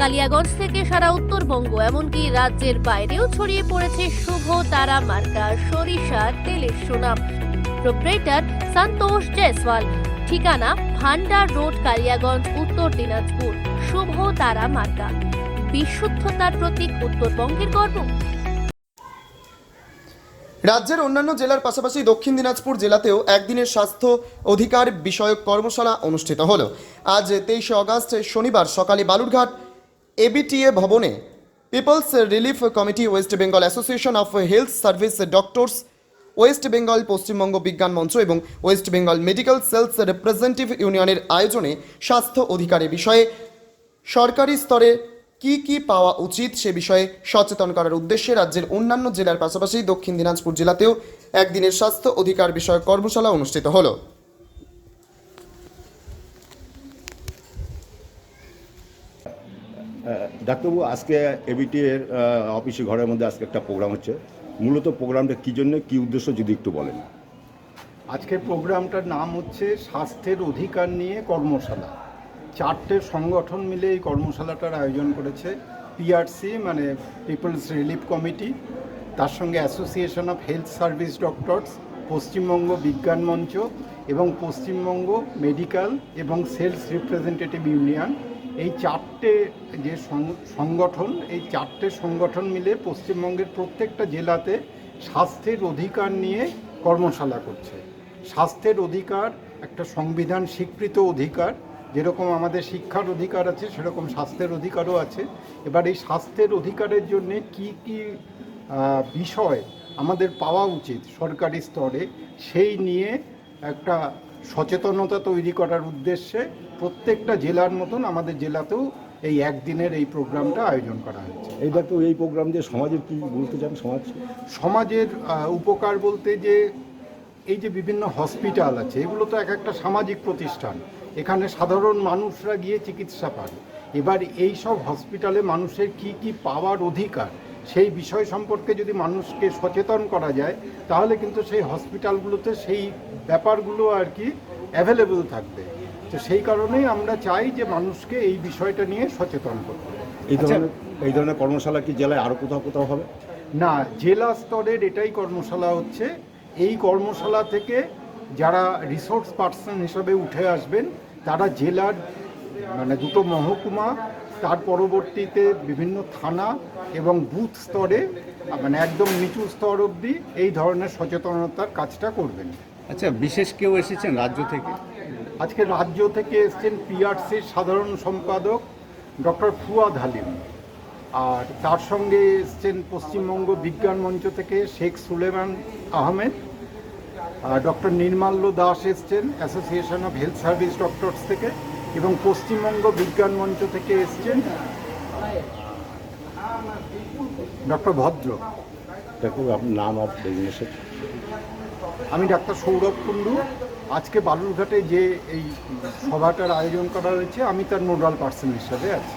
কালিয়াগঞ্জ থেকে সারা উত্তরবঙ্গ, এমনকি রাজ্যের বাইরেও ছড়িয়ে পড়েছে শুভ তারা মার্কা, সরিষা, তেলের সুনাম। প্রোপ্রেটার সন্তোষ জয়সওয়াল। ঠিকানা ভান্ডার রোড, কালিয়াগঞ্জ, উত্তর দিনাজপুর। শুভ তারা মার্কা। বিশুদ্ধতার প্রতীক উত্তরবঙ্গের গর্ব। রাজ্যের অন্যান্য জেলার পাশাপাশি দক্ষিণ দিনাজপুর জেলাতেও একদিনের স্বাস্থ্য অধিকার বিষয়ক কর্মশালা অনুষ্ঠিত হল। আজ তেইশে অগস্ট, শনিবার সকালে বালুরঘাট এবিটিএ ভবনে people's relief committee West Bengal association of health service doctors West Bengal Paschimbanga Bigyan Mancha এবং West Bengal medical sales representative ইউনিয়নের আয়োজনে স্বাস্থ্য অধিকারের বিষয়ে সরকারি স্তরে কি কি পাওয়া উচিত সে বিষয়ে সচেতন করার উদ্দেশ্যে রাজ্যের অন্যান্য জেলার পাশাপাশি দক্ষিণ দিনাজপুর জেলাতেও একদিনের স্বাস্থ্য অধিকার বিষয়ক কর্মশালা অনুষ্ঠিত হলো। ডাক্তারবাবু, আজকে এবিটি এর অফিসে ঘরের মধ্যে আজকে একটা প্রোগ্রাম হচ্ছে। মূলত প্রোগ্রামটা কী জন্য, কী উদ্দেশ্য, যদি একটু বলেন। আজকের প্রোগ্রামটার নাম হচ্ছে স্বাস্থ্যের অধিকার নিয়ে কর্মশালা। চারটে সংগঠন মিলে এই কর্মশালাটার আয়োজন করেছে। পিআরসি মানে পিপলস রিলিফ কমিটি তার সঙ্গে association of health service doctors Paschimbanga Bigyan Mancha এবং পশ্চিমবঙ্গ মেডিকেল এবং সেলস রিপ্রেজেন্টেটিভ ইউনিয়ন। এই চারটে যে সংগঠন, এই চারটে সংগঠন মিলে পশ্চিমবঙ্গের প্রত্যেকটা জেলাতে স্বাস্থ্যের অধিকার নিয়ে কর্মশালা করছে। স্বাস্থ্যের অধিকার, একটা সংবিধান স্বীকৃত অধিকার, যেরকম আমাদের শিক্ষার অধিকার আছে, সেরকম স্বাস্থ্যের অধিকারও আছে। এবার এই স্বাস্থ্যের অধিকারের জন্য কি কি বিষয় আমাদের পাওয়া উচিত সরকারি স্তরে, সেই নিয়ে একটা সচেতনতা তৈরি করার উদ্দেশ্যে প্রত্যেকটা জেলার মতন আমাদের জেলাতেও এই একদিনের এই প্রোগ্রামটা আয়োজন করা হয়েছে। এই ডাক্তার এই প্রোগ্রাম দিয়ে সমাজের কি বলতে চান? সমাজ? সমাজের উপকার বলতে যে এই যে বিভিন্ন হসপিটাল আছে এগুলো তো এক একটা সামাজিক প্রতিষ্ঠান। এখানে সাধারণ মানুষরা গিয়ে চিকিৎসা পান। এবার এই সব হসপিটালে মানুষের কি কি পাওয়ার অধিকার সেই বিষয় সম্পর্কে যদি মানুষকে সচেতন করা যায় তাহলে কিন্তু সেই হসপিটালগুলোতে সেই ব্যাপারগুলো আর কি অ্যাভেলেবল থাকবে। তো সেই কারণেই আমরা চাই যে মানুষকে এই বিষয়টা নিয়ে সচেতন করতে। এই ধরনের এই ধরনের কর্মশালা কি জেলায় আরও কোথাও কোথাও হবে? না জেলা স্তরের এটাই কর্মশালা হচ্ছে। এই কর্মশালা থেকে যারা রিসোর্স পার্সন হিসাবে উঠে আসবেন তারা জেলার মানে দুটো মহকুমা তার পরবর্তীতে বিভিন্ন থানা এবং বুথ স্তরে মানে একদম নিচু স্তর অবধি এই ধরনের সচেতনতার কাজটা করবেন। আচ্ছা বিশেষ কেউ এসেছেন রাজ্য থেকে? আজকে রাজ্য থেকে এসছেন পিআরসির সাধারণ সম্পাদক ডক্টর ফুয়াদ হালিম। আর তার সঙ্গে এসছেন পশ্চিমবঙ্গ বিজ্ঞান মঞ্চ থেকে শেখ সুলেমান আহমেদ। আর ডক্টর নির্মাল্য দাস এসছেন association of health service doctors থেকে। এবং পশ্চিমবঙ্গ বিজ্ঞান মঞ্চ থেকে এসছেন ডক্টর ভদ্র। দেখো আপনার নাম আর আমি ডাক্তার সৌরভ কুণ্ডু। আজকে বালুরঘাটে যে এই সভাটার আয়োজন করা হয়েছে আমি তার নোডাল পার্সন হিসাবে আছি।